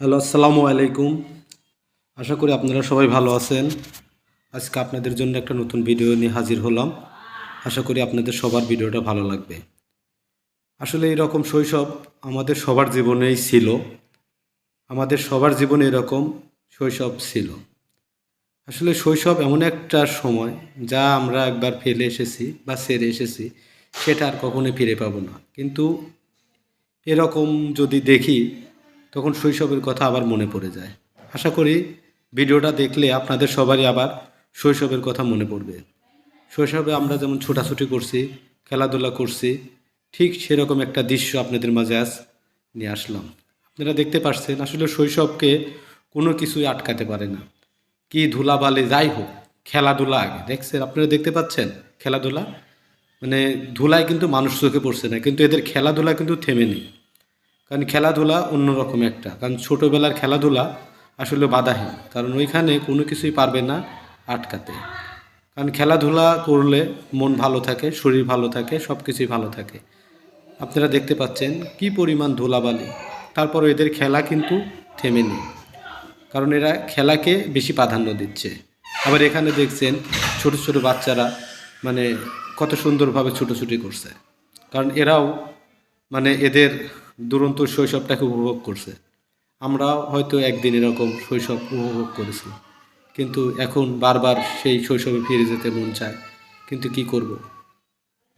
Hello, আসসালামু আলাইকুম। আশা করি আপনারা সবাই ভালো আছেন। আজকে আপনাদের জন্য একটা নতুন ভিডিও নিয়ে হাজির হলাম। আশা করি আপনাদের সবার ভিডিওটা ভালো লাগবে। আসলে এরকম শৈশব আমাদের সবার জীবনেই ছিল। আমাদের সবার জীবনে এরকম শৈশব ছিল। আসলে শৈশব এমন একটা সময় যা আমরা একবার ফেলে এসেছি বা সেরে এসেছি, সেটা আর কখনোই ফিরে পাবো না। কিন্তু এরকম যদি দেখি তখন শৈশবের কথা আবার মনে পড়ে যায়। আশা করি ভিডিওটা দেখলে আপনাদের সবারই আবার শৈশবের কথা মনে পড়বে। শৈশবে আমরা যেমন ছোটাছুটি করছি, খেলাধুলা করছি, ঠিক সেরকম একটা দৃশ্য আপনাদের মাঝে আজ নিয়ে আসলাম। আপনারা দেখতে পাচ্ছেন আসলে শৈশবকে কোনো কিছুই আটকাতে পারে না। কি ধুলাবালি, যাই হোক, খেলাধুলা আগে। দেখছেন, আপনারা দেখতে পাচ্ছেন খেলাধুলা? মানে ধুলায় কিন্তু মানুষ চোখে পড়ছে না, কিন্তু এদের খেলাধুলা কিন্তু থেমে নেই। কারণ খেলাধুলা অন্যরকম একটা। কারণ ছোটোবেলার খেলাধুলা আসলে বাধাহীন। কারণ ওইখানে কোনো কিছুই পারবে না আটকাতে। কারণ খেলাধুলা করলে মন ভালো থাকে, শরীর ভালো থাকে সব কিছুই ভালো থাকে। আপনারা দেখতে পাচ্ছেন কি পরিমাণ ধুলাবালি। তারপর এদের খেলা কিন্তু থেমে নেই। কারণ এরা খেলাকে বেশি প্রাধান্য দিচ্ছে। আবার এখানে দেখছেন ছোট ছোট বাচ্চারা মানে কত সুন্দরভাবে ছুটোছুটি করছে। কারণ এরাও মানে এদের দুরন্ত শৈশবটাকে উপভোগ করছে। আমরা হয়তো একদিন এরকম শৈশব উপভোগ করেছি। কিন্তু এখন বারবার সেই শৈশবে ফিরে যেতে মন চায়। কিন্তু কি করব?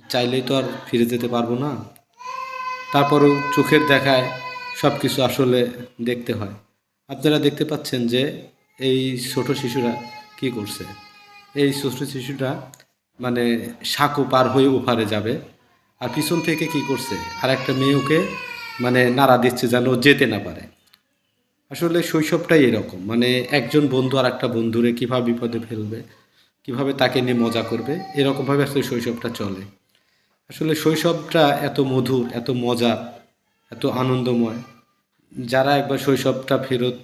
চাইলেই তো আর ফিরে যেতে পারব না। তারপরেও চোখের দেখায় সব কিছু আসলে দেখতে হয়। আপনারা দেখতে পাচ্ছেন যে এই ছোট শিশুরা কি করছে? এই ছোট শিশুটা মানে সাঁকো পার হয়ে ওপারে যাবে। আর পিছন থেকে কি করছে? আর একটা মেয়ে ওকে মানে নাড়া দিচ্ছে যেন যেতে না পারে। আসলে শৈশবটাই এরকম মানে একজন বন্ধু আর একটা বন্ধুরে কীভাবে বিপদে ফেলবে, কীভাবে তাকে নিয়ে মজা করবে, এরকমভাবে আসলে শৈশবটা চলে। আসলে শৈশবটা এত মধুর, এত মজা এত আনন্দময়, যারা একবার শৈশবটা ফেরত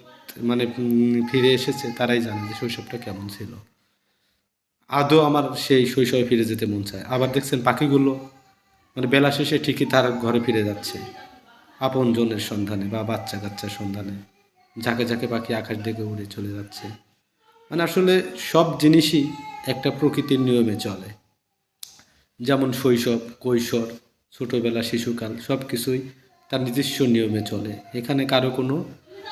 মানে ফিরে এসেছে তারাই জানে যে শৈশবটা কেমন ছিল। আদৌ আমার সেই শৈশবে ফিরে যেতে মন চায়। আবার দেখছেন পাখিগুলো মানে বেলা শেষে ঠিকই তার ঘরে ফিরে যাচ্ছে। আপন জনের সন্ধানে বা বাচ্চা কাচ্চার সন্ধানে। ঝাঁকে ঝাঁকে পাখি আকাশ দিকে উড়ে চলে যাচ্ছে। মানে আসলে সব জিনিসই একটা প্রকৃতির নিয়মে চলে। যেমন শৈশব, কৈশোর, ছোটোবেলা, শিশুকাল সব কিছুই তার নিজস্ব নিয়মে চলে। এখানে কারও কোনো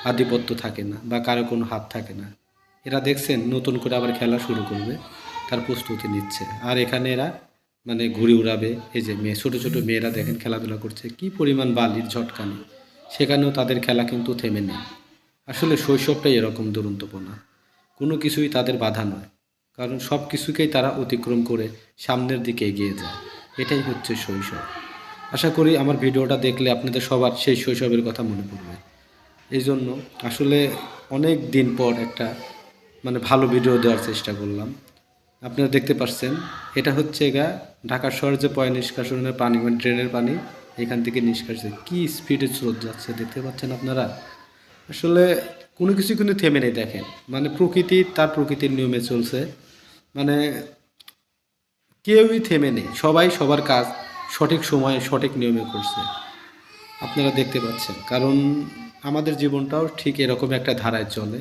আধিপত্য থাকে না বা কারও কোনো হাত থাকে না। এরা দেখছেন নতুন করে আবার খেলা শুরু করবে, তার প্রস্তুতি নিচ্ছে। আর এখানে এরা মানে ঘুরে উড়াবে। এই যে মেয়ে, ছোটো ছোটো মেয়েরা দেখেন খেলাধুলা করছে, কি পরিমাণ বালির ঝটকানি। সেখানেও তাদের খেলা কিন্তু থেমে নেই। আসলে শৈশবটাই এরকম দুরন্তপনা। কোনো কিছুই তাদের বাধা নয়। কারণ সব কিছুকেই তারা অতিক্রম করে সামনের দিকে এগিয়ে যায়। এটাই হচ্ছে শৈশব। আশা করি আমার ভিডিওটা দেখলে আপনাদের সবার সেই শৈশবের কথা মনে পড়বে। এই জন্য আসলে অনেক দিন পর একটা মানে ভালো ভিডিও দেওয়ার চেষ্টা করলাম। আপনারা দেখতে পাচ্ছেন, এটা হচ্ছে গা ঢাকা শহরের যে পয় নিষ্কাশনের পানি মানে ড্রেনের পানি, এখান থেকে নিষ্কাশিত কী স্পিডে স্রোত যাচ্ছে দেখতে পাচ্ছেন আপনারা? আসলে কোনো কিছু কিন্তু থেমে নেই, দেখেন। মানে প্রকৃতি তার প্রকৃতির নিয়মে চলছে। মানে কেউই থেমে নেই। সবাই সবার কাজ সঠিক সময়ে, সঠিক নিয়মে করছে। আপনারা দেখতে পাচ্ছেন। কারণ আমাদের জীবনটাও ঠিক এরকম একটা ধারায় চলে।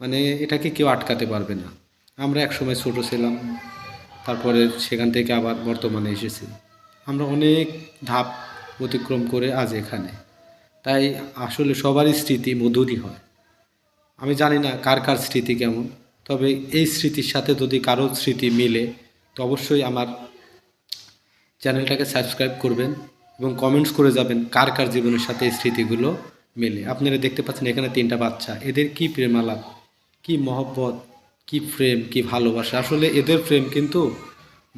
মানে এটাকে কেউ আটকাতে পারবে না। আমরা একসময় ছোট ছিলাম, তারপরে সেখান থেকে আবার বর্তমানে এসেছি। আমরা অনেক ধাপ অতিক্রম করে আজ এখানে। তাই আসলে সবারই স্মৃতি মধুরই হয়। আমি জানি না কার কার স্মৃতি কেমন, তবে এই স্মৃতির সাথে যদি কারোর স্মৃতি মিলে, তো অবশ্যই আমার চ্যানেলটাকে সাবস্ক্রাইব করবেন এবং কমেন্টস করে যাবেন কার কার জীবনের সাথে এই স্মৃতিগুলো মেলে। আপনারা দেখতে পাচ্ছেন এখানে তিনটা বাচ্চা। এদের কি প্রেমালাপ, কি মহব্বত কি প্রেম, কি ভালোবাসা? আসলে এদের প্রেম কিন্তু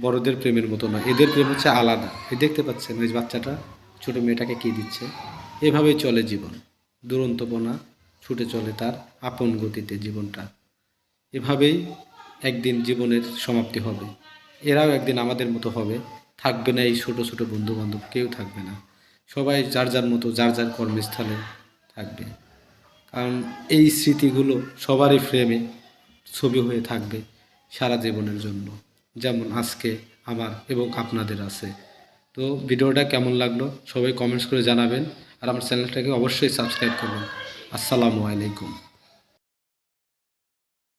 বড়দের প্রেমের মতো না এদের প্রেম হচ্ছে আলাদা। এই দেখতে পাচ্ছেন ওই বাচ্চাটা, ছোটো মেয়েটাকে কি দিচ্ছে? এভাবেই চলে জীবন। দুরন্তপনা ছুটে চলে তার আপন গতিতে জীবনটা। এভাবেই একদিন জীবনের সমাপ্তি হবে। এরাও একদিন আমাদের মতো হবে। থাকবে না এই ছোট ছোট বন্ধু বান্ধব কেউ থাকবে না। সবাই যার যার মতো, যার যার কর্মস্থলে থাকবে। কারণ এই স্মৃতিগুলো সবারই ফ্রেমে ছবি হয়ে থাকবে সারা জীবনের জন্য। যেমন আজকে আমার এবং আপনাদের আছে। তো ভিডিওটা কেমন লাগল সবাই কমেন্টস করে জানাবেন। আর আমার চ্যানেলটাকে অবশ্যই সাবস্ক্রাইব করবেন। আসসালামু আলাইকুম।